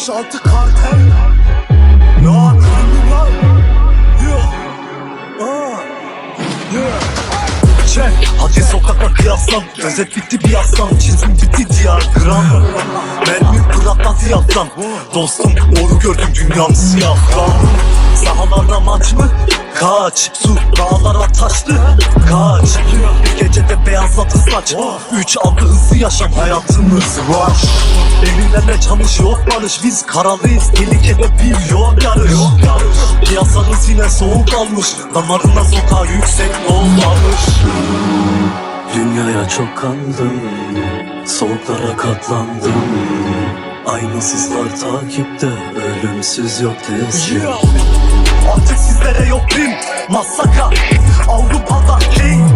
3-6 kartel. Ya kriminal Yeah Ah. Yeah Çek. Hadi sokakla kıyaslan. Özet bitti bir aslan. Çizim bitti diğer gram. Mermi bırakmadı yaptan Dostum doğru gördüm dünyam siyah Sahalarda maç mı? Kaç. Su dağlara taştı Kaç. Gecede beyazladı saç. Üç aldı hızlı yaşam. Hayatımız var Emirlerle çalış yok barış. Biz karalıyız tehlikede bir yol yarış. Piyasanın yine soğuk kalmış Damarına sokağa yüksek olmamış Dünyaya çok kandım Soğuklara katlandım. Aynasızlar takipte Ölümsüz yok teslim Artık sizlere yok prim Masaka. Avrupa'da king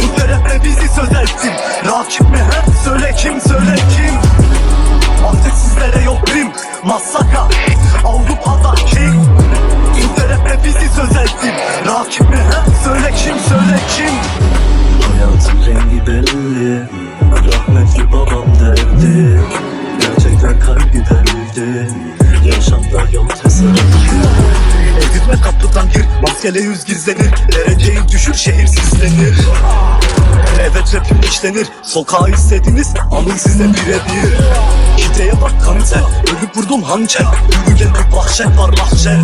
Türkler hep bizi söz ettim Rakip mi? He? Söyle kim söyle kim he? Söyle kim söyle kim? Hayatın rengi belli. Rahmetli babam derdi. Gerçekten kalbi deldi Yaşamda yol tesadüfi Evime kapıdan gir Maskele yüz gizlenir. Dereceyi düşür şehir sislenir Rapim işlenir. Sokağı istediniz alın size birebir. Kiteye bak kanser Ölüp vurdum hançer. Yürüyen bir vahşet var mahşer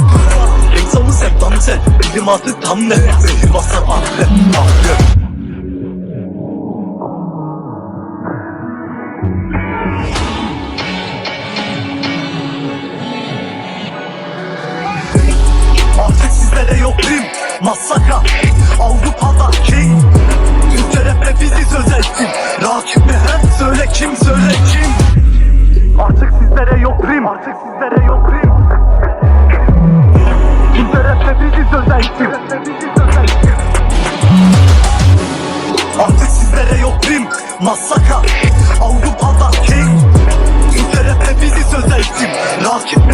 İnsanı sen dantel Bilim artık tam ne? Zehir basar akrep akrep yok prim. Masaka Avrupa'da artık sizlere yok rip Bizler biziz özel Artık sizlere yok prim Masaka Avrupa'da king Bizler hep biziz özel Rakip